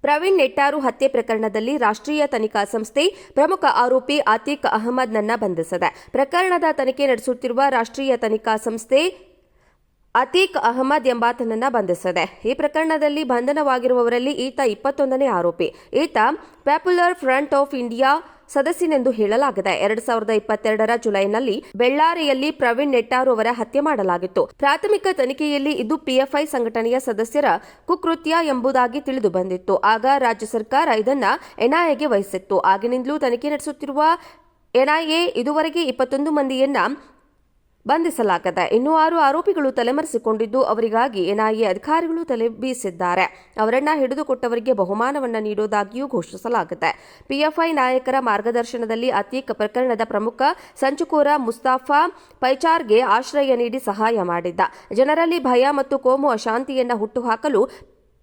ಪ್ರವೀಣ್ ನೆಟ್ಟಾರು ಹತ್ಯೆ ಪ್ರಕರಣದಲ್ಲಿ ರಾಷ್ಟ್ರೀಯ ತನಿಖಾ ಸಂಸ್ಥೆ ಪ್ರಮುಖ ಆರೋಪಿ ಆತಿಕ್ ಅಹಮದ್ನನ್ನ ಬಂಧಿಸಿದೆ. ಪ್ರಕರಣದ ತನಿಖೆ ನಡೆಸುತ್ತಿರುವ ರಾಷ್ಟ್ರೀಯ ತನಿಖಾ ಸಂಸ್ಥೆ ಅತೀಕ್ ಅಹಮದ್ ಎಂಬಾತನನ್ನ ಬಂಧಿಸಿದೆ. ಈ ಪ್ರಕರಣದಲ್ಲಿ ಬಂಧನವಾಗಿರುವವರಲ್ಲಿ ಈತ ಇಪ್ಪತ್ತೊಂದನೇ ಆರೋಪಿ. ಈತ ಪಾಪ್ಯುಲರ್ ಫ್ರಂಟ್ ಆಫ್ ಇಂಡಿಯಾ ಸದಸ್ಯನೆಂದು ಹೇಳಲಾಗಿದೆ ಎರಡ್ ಸಾವಿರದ ಇಪ್ಪತ್ತೆರಡರ ಜುಲೈನಲ್ಲಿ ಬೆಳ್ಳಾರಿಯಲ್ಲಿ ಪ್ರವೀಣ್ ನೆಟ್ಟಾರು ಅವರ ಹತ್ಯೆ ಮಾಡಲಾಗಿತ್ತು. ಪ್ರಾಥಮಿಕ ತನಿಖೆಯಲ್ಲಿ ಇದು ಪಿಎಫ್ಐ ಸಂಘಟನೆಯ ಸದಸ್ಯರ ಕುಕೃತ್ಯ ಎಂಬುದಾಗಿ ತಿಳಿದು ಬಂದಿತ್ತು. ಆಗ ರಾಜ್ಯ ಸರ್ಕಾರ ಇದನ್ನ ಎನ್ಐಎಗೆ ವಹಿಸಿತ್ತು. ಆಗಿನಿಂದಲೂ ತನಿಖೆ ನಡೆಸುತ್ತಿರುವ ಎನ್ಐಎ ಇದುವರೆಗೆ ಇಪ್ಪತ್ತೊಂದು ಮಂದಿಯನ್ನ ಬಂಧಿಸಲಾಗಿದೆ ಇನ್ನೂ ಆರು ಆರೋಪಿಗಳು ತಲೆಮರೆಸಿಕೊಂಡಿದ್ದು ಅವರಿಗಾಗಿ ಎನ್ಐಎ ಅಧಿಕಾರಿಗಳು ತಲೆ ಬೀಸಿದ್ದಾರೆ. ಅವರನ್ನ ಹಿಡಿದುಕೊಟ್ಟವರಿಗೆ ಬಹುಮಾನವನ್ನು ನೀಡುವುದಾಗಿಯೂ ಘೋಷಿಸಲಾಗಿದೆ. ಪಿಎಫ್ಐ ನಾಯಕರ ಮಾರ್ಗದರ್ಶನದಲ್ಲಿ ಅತೀಕ್ ಪ್ರಕರಣದ ಪ್ರಮುಖ ಸಂಚುಕೋರ ಮುಸ್ತಾಫಾ ಪೈಚಾರ್ಗೆ ಆಶ್ರಯ ನೀಡಿ ಸಹಾಯ ಮಾಡಿದ್ದ. ಜನರಲ್ಲಿ ಭಯ ಮತ್ತು ಕೋಮು ಅಶಾಂತಿಯನ್ನು ಹುಟ್ಟುಹಾಕಲು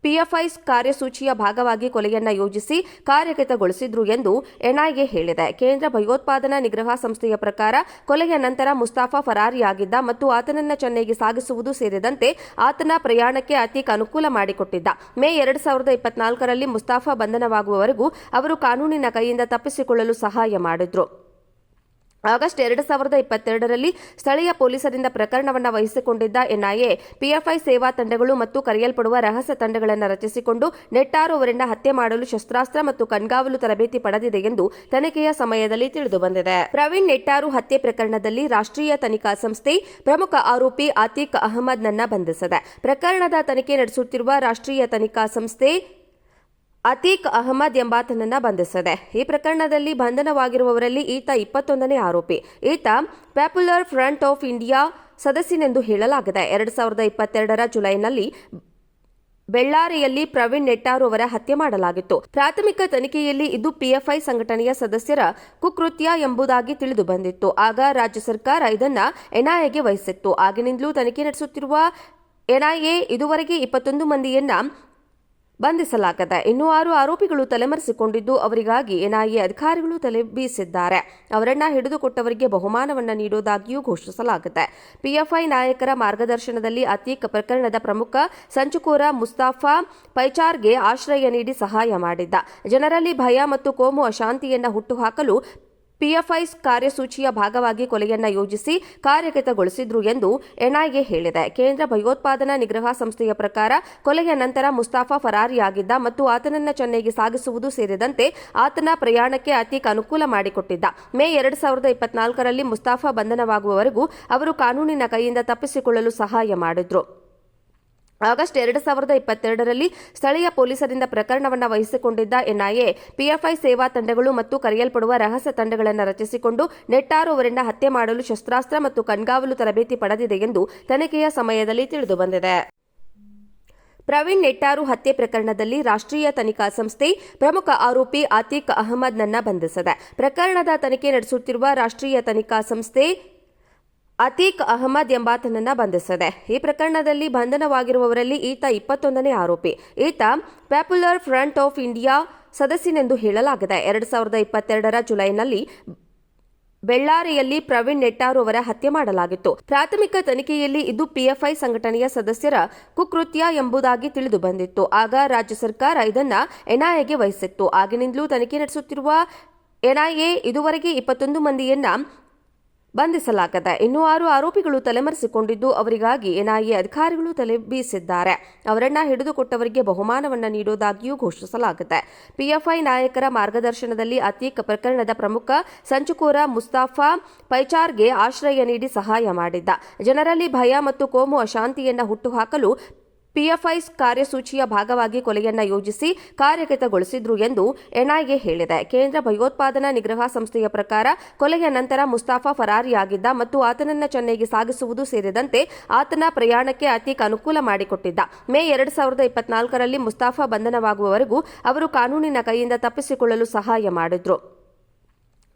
ಪಿಎಫ್ಐ ಕಾರ್ಯಸೂಚಿಯ ಭಾಗವಾಗಿ ಕೊಲೆಯನ್ನ ಯೋಜಿಸಿ ಕಾರ್ಯಗತಗೊಳಿಸಿದ್ರು ಎಂದು ಎನ್ಐಎ ಹೇಳಿದೆ. ಕೇಂದ್ರ ಭಯೋತ್ಪಾದನಾ ನಿಗ್ರಹ ಸಂಸ್ಥೆಯ ಪ್ರಕಾರ ಕೊಲೆಯ ನಂತರ ಮುಸ್ತಾಫಾ ಫರಾರಿಯಾಗಿದ್ದ ಮತ್ತು ಆತನನ್ನ ಚೆನ್ನೈಗೆ ಸಾಗಿಸುವುದು ಸೇರಿದಂತೆ ಆತನ ಪ್ರಯಾಣಕ್ಕೆ ಅತೀಕ್ ಅನುಕೂಲ ಮಾಡಿಕೊಟ್ಟಿದ್ದ. ಮೇ ಎರಡು ಸಾವಿರದ ಇಪ್ಪತ್ನಾಲ್ಕರಲ್ಲಿ ಮುಸ್ತಾಫಾ ಬಂಧನವಾಗುವವರೆಗೂ ಅವರು ಕಾನೂನಿನ ಕೈಯಿಂದ ತಪ್ಪಿಸಿಕೊಳ್ಳಲು ಸಹಾಯ ಮಾಡಿದ್ರು. ಆಗಸ್ಟ್ ಎರಡು ಸಾವಿರದ ಇಪ್ಪತ್ತೆರಡರಲ್ಲಿ ಸ್ಥಳೀಯ ಪೊಲೀಸರಿಂದ ಪ್ರಕರಣವನ್ನು ವಹಿಸಿಕೊಂಡಿದ್ದ ಎನ್ಐಎ, ಪಿಎಫ್ಐ ಸೇವಾ ತಂಡಗಳು ಮತ್ತು ಕರೆಯಲ್ಪಡುವ ರಹಸ್ಯ ತಂಡಗಳನ್ನು ರಚಿಸಿಕೊಂಡು ನೆಟ್ಟಾರು ಅವರನ್ನ ಹತ್ಯೆ ಮಾಡಲು ಶಸ್ತ್ರಾಸ್ತ್ರ ಮತ್ತು ಕಣ್ಗಾವಲು ತರಬೇತಿ ಪಡೆದಿದೆ ಎಂದು ತನಿಖೆಯ ಸಮಯದಲ್ಲಿ ತಿಳಿದುಬಂದಿದೆ ಪ್ರವೀಣ್ ನೆಟ್ಟಾರು ಹತ್ಯೆ ಪ್ರಕರಣದಲ್ಲಿ ರಾಷ್ಟ್ರೀಯ ತನಿಖಾ ಸಂಸ್ಥೆ ಪ್ರಮುಖ ಆರೋಪಿ ಆತೀಕ್ ಅಹಮದ್ನನ್ನ ಬಂಧಿಸಿದೆ. ಪ್ರಕರಣದ ತನಿಖೆ ನಡೆಸುತ್ತಿರುವ ರಾಷ್ಟ್ರೀಯ ತನಿಖಾ ಸಂಸ್ಥೆ ಅತೀಕ್ ಅಹಮದ್ ಎಂಬಾತನನ್ನ ಬಂಧಿಸಿದೆ. ಈ ಪ್ರಕರಣದಲ್ಲಿ ಬಂಧನವಾಗಿರುವವರಲ್ಲಿ ಈತ ಇಪ್ಪತ್ತೊಂದನೇ ಆರೋಪಿ. ಈತ ಪಾಪ್ಯುಲರ್ ಫ್ರಂಟ್ ಆಫ್ ಇಂಡಿಯಾ ಸದಸ್ಯನೆಂದು ಹೇಳಲಾಗಿದೆ. ಎರಡ್ ಸಾವಿರದ ಇಪ್ಪತ್ತೆರಡರ ಜುಲೈನಲ್ಲಿ ಬೆಳ್ಳಾರಿಯಲ್ಲಿ ಪ್ರವೀಣ್ ನೆಟ್ಟಾರು ಅವರ ಹತ್ಯೆ ಮಾಡಲಾಗಿತ್ತು. ಪ್ರಾಥಮಿಕ ತನಿಖೆಯಲ್ಲಿ ಇದು ಪಿಎಫ್ಐ ಸಂಘಟನೆಯ ಸದಸ್ಯರ ಕುಕೃತ್ಯ ಎಂಬುದಾಗಿ ತಿಳಿದು ಬಂದಿತ್ತು. ಆಗ ರಾಜ್ಯ ಸರ್ಕಾರ ಇದನ್ನ ಎನ್ಐಎಗೆ ವಹಿಸಿತ್ತು. ಆಗಿನಿಂದಲೂ ತನಿಖೆ ನಡೆಸುತ್ತಿರುವ ಎನ್ಐಎ ಇದುವರೆಗೆ ಇಪ್ಪತ್ತೊಂದು ಮಂದಿಯನ್ನ ಬಂಧಿಸಲಾಗಿದೆ. ಇನ್ನೂ ಆರು ಆರೋಪಿಗಳು ತಲೆಮರೆಸಿಕೊಂಡಿದ್ದು, ಅವರಿಗಾಗಿ ಎನ್ಐಎ ಅಧಿಕಾರಿಗಳು ತಲೆ ಬೀಸಿದ್ದಾರೆ. ಅವರನ್ನ ಹಿಡಿದುಕೊಟ್ಟವರಿಗೆ ಬಹುಮಾನವನ್ನ ನೀಡುವುದಾಗಿಯೂ ಘೋಷಿಸಲಾಗಿದೆ. ಪಿಎಫ್ಐ ನಾಯಕರ ಮಾರ್ಗದರ್ಶನದಲ್ಲಿ ಅತೀಕ್ ಪ್ರಕರಣದ ಪ್ರಮುಖ ಸಂಚುಕೋರ ಮುಸ್ತಾಫಾ ಪೈಚಾರ್ಗೆ ಆಶ್ರಯ ನೀಡಿ ಸಹಾಯ ಮಾಡಿದ್ದ. ಜನರಲ್ಲಿ ಭಯ ಮತ್ತು ಕೋಮು ಅಶಾಂತಿಯನ್ನು ಹುಟ್ಟುಹಾಕಲು ಪಿಎಫ್ಐ ಕಾರ್ಯಸೂಚಿಯ ಭಾಗವಾಗಿ ಕೊಲೆಯನ್ನ ಯೋಜಿಸಿ ಕಾರ್ಯಗತಗೊಳಿಸಿದ್ರು ಎಂದು ಎನ್ಐಎ ಹೇಳಿದೆ. ಕೇಂದ್ರ ಭಯೋತ್ಪಾದನಾ ನಿಗ್ರಹ ಸಂಸ್ಥೆಯ ಪ್ರಕಾರ ಕೊಲೆಯ ನಂತರ ಮುಸ್ತಾಫಾ ಫರಾರಿಯಾಗಿದ್ದ ಮತ್ತು ಆತನನ್ನ ಚೆನ್ನೈಗೆ ಸಾಗಿಸುವುದು ಸೇರಿದಂತೆ ಆತನ ಪ್ರಯಾಣಕ್ಕೆ ಅತೀಕ್ ಅನುಕೂಲ ಮಾಡಿಕೊಟ್ಟಿದ್ದ. ಮೇ ಎರಡು ಸಾವಿರದ ಇಪ್ಪತ್ನಾಲ್ಕರಲ್ಲಿ ಮುಸ್ತಾಫಾ ಬಂಧನವಾಗುವವರೆಗೂ ಅವರು ಕಾನೂನಿನ ಕೈಯಿಂದ ತಪ್ಪಿಸಿಕೊಳ್ಳಲು ಸಹಾಯ ಮಾಡಿದ್ರು. ಆಗಸ್ಟ್ ಎರಡು ಸಾವಿರದ ಇಪ್ಪತ್ತೆರಡರಲ್ಲಿ ಸ್ಥಳೀಯ ಪೊಲೀಸರಿಂದ ಪ್ರಕರಣವನ್ನು ವಹಿಸಿಕೊಂಡಿದ್ದ ಎನ್ಐಎ, ಪಿಎಫ್ಐ ಸೇವಾ ತಂಡಗಳು ಮತ್ತು ಕರೆಯಲ್ಪಡುವ ರಹಸ್ಯ ತಂಡಗಳನ್ನು ರಚಿಸಿಕೊಂಡು ನೆಟ್ಟಾರು ಅವರನ್ನ ಹತ್ಯೆ ಮಾಡಲು ಶಸ್ತ್ರಾಸ್ತ್ರ ಮತ್ತು ಕಣ್ಗಾವಲು ತರಬೇತಿ ಪಡೆದಿದೆ ಎಂದು ತನಿಖೆಯ ಸಮಯದಲ್ಲಿ ತಿಳಿದುಬಂದಿದೆ ಪ್ರವೀಣ್ ನೆಟ್ಟಾರು ಹತ್ಯೆ ಪ್ರಕರಣದಲ್ಲಿ ರಾಷ್ಟ್ರೀಯ ತನಿಖಾ ಸಂಸ್ಥೆ ಪ್ರಮುಖ ಆರೋಪಿ ಆತಿಕ್ ಅಹಮದ್ನನ್ನ ಬಂಧಿಸಿದೆ. ಪ್ರಕರಣದ ತನಿಖೆ ನಡೆಸುತ್ತಿರುವ ರಾಷ್ಟ್ರೀಯ ತನಿಖಾ ಸಂಸ್ಥೆ ಅತೀಕ್ ಅಹಮದ್ ಎಂಬಾತನನ್ನ ಬಂಧಿಸಿದೆ. ಈ ಪ್ರಕರಣದಲ್ಲಿ ಬಂಧನವಾಗಿರುವವರಲ್ಲಿ ಈತ ಇಪ್ಪತ್ತೊಂದನೇ ಆರೋಪಿ. ಈತ ಪಾಪ್ಯುಲರ್ ಫ್ರಂಟ್ ಆಫ್ ಇಂಡಿಯಾ ಸದಸ್ಯನೆಂದು ಹೇಳಲಾಗಿದೆ. ಎರಡ್ ಸಾವಿರದ ಇಪ್ಪತ್ತೆರಡರ ಜುಲೈನಲ್ಲಿ ಬೆಳ್ಳಾರಿಯಲ್ಲಿ ಪ್ರವೀಣ್ ನೆಟ್ಟಾರು ಅವರ ಹತ್ಯೆ ಮಾಡಲಾಗಿತ್ತು. ಪ್ರಾಥಮಿಕ ತನಿಖೆಯಲ್ಲಿ ಇದು ಪಿಎಫ್ಐ ಸಂಘಟನೆಯ ಸದಸ್ಯರ ಕುಕೃತ್ಯ ಎಂಬುದಾಗಿ ತಿಳಿದು ಬಂದಿತ್ತು. ಆಗ ರಾಜ್ಯ ಸರ್ಕಾರ ಇದನ್ನ ಎನ್ಐಎಗೆ ವಹಿಸಿತ್ತು. ಆಗಿನಿಂದಲೂ ತನಿಖೆ ನಡೆಸುತ್ತಿರುವ ಎನ್ಐಎ ಇದುವರೆಗೆ ಇಪ್ಪತ್ತೊಂದು ಮಂದಿಯನ್ನ ಬಂಧಿಸಲಾಗಿದೆ ಇನ್ನು ಆರು ಆರೋಪಿಗಳು ತಲೆಮರೆಸಿಕೊಂಡಿದ್ದು, ಅವರಿಗಾಗಿ ಎನ್ಐಎ ಅಧಿಕಾರಿಗಳು ತಲೆ ಬೀಸಿದ್ದಾರೆ. ಅವರನ್ನ ಹಿಡಿದುಕೊಟ್ಟವರಿಗೆ ಬಹುಮಾನವನ್ನು ನೀಡುವುದಾಗಿಯೂ ಘೋಷಿಸಲಾಗಿದೆ. ಪಿಎಫ್ಐ ನಾಯಕರ ಮಾರ್ಗದರ್ಶನದಲ್ಲಿ ಅತೀಕ್ ಪ್ರಕರಣದ ಪ್ರಮುಖ ಸಂಚುಕೋರ ಮುಸ್ತಾಫಾ ಪೈಚಾರ್ಗೆ ಆಶ್ರಯ ನೀಡಿ ಸಹಾಯ ಮಾಡಿದ್ದ. ಜನರಲ್ಲಿ ಭಯ ಮತ್ತು ಕೋಮು ಅಶಾಂತಿಯನ್ನು ಹುಟ್ಟುಹಾಕಲು ಪಿಎಫ್ಐ ಕಾರ್ಯಸೂಚಿಯ ಭಾಗವಾಗಿ ಕೊಲೆಯನ್ನ ಯೋಜಿಸಿ ಕಾರ್ಯಗತಗೊಳಿಸಿದ್ರು ಎಂದು ಎನ್ಐಎ ಹೇಳಿದೆ. ಕೇಂದ್ರ ಭಯೋತ್ಪಾದನಾ ನಿಗ್ರಹ ಸಂಸ್ಥೆಯ ಪ್ರಕಾರ ಕೊಲೆಯ ನಂತರ ಮುಸ್ತಾಫಾ ಫರಾರಿಯಾಗಿದ್ದ ಮತ್ತು ಆತನನ್ನ ಚೆನ್ನೈಗೆ ಸಾಗಿಸುವುದು ಸೇರಿದಂತೆ ಆತನ ಪ್ರಯಾಣಕ್ಕೆ ಅತೀಕ ಅನುಕೂಲ ಮಾಡಿಕೊಟ್ಟಿದ್ದ. ಮೇ ಎರಡು ಸಾವಿರದ ಇಪ್ಪತ್ನಾಲ್ಕರಲ್ಲಿ ಮುಸ್ತಾಫಾ ಬಂಧನವಾಗುವವರೆಗೂ ಅವರು ಕಾನೂನಿನ ಕೈಯಿಂದ ತಪ್ಪಿಸಿಕೊಳ್ಳಲು ಸಹಾಯ ಮಾಡಿದ್ರು.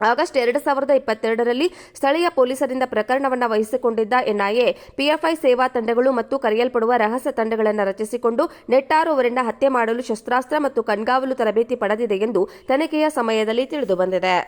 ಆಗಸ್ಟ್ ಎರಡು ಸಾವಿರದ ಇಪ್ಪತ್ತೆರಡರಲ್ಲಿ ಸ್ಥಳೀಯ ಪೊಲೀಸರಿಂದ ಪ್ರಕರಣವನ್ನು ವಹಿಸಿಕೊಂಡಿದ್ದ ಎನ್ಐಎ, ಪಿಎಫ್ಐ ಸೇವಾ ತಂಡಗಳು ಮತ್ತು ಕರೆಯಲ್ಪಡುವ ರಹಸ್ಯ ತಂಡಗಳನ್ನು ರಚಿಸಿಕೊಂಡು ನೆಟ್ಟಾರು ಅವರನ್ನ ಹತ್ಯೆ ಮಾಡಲು ಶಸ್ತ್ರಾಸ್ತ್ರ ಮತ್ತು ಕಣ್ಗಾವಲು ತರಬೇತಿ ಪಡೆದಿದೆ ಎಂದು ತನಿಖೆಯ ಸಮಯದಲ್ಲಿ ತಿಳಿದುಬಂದಿದೆ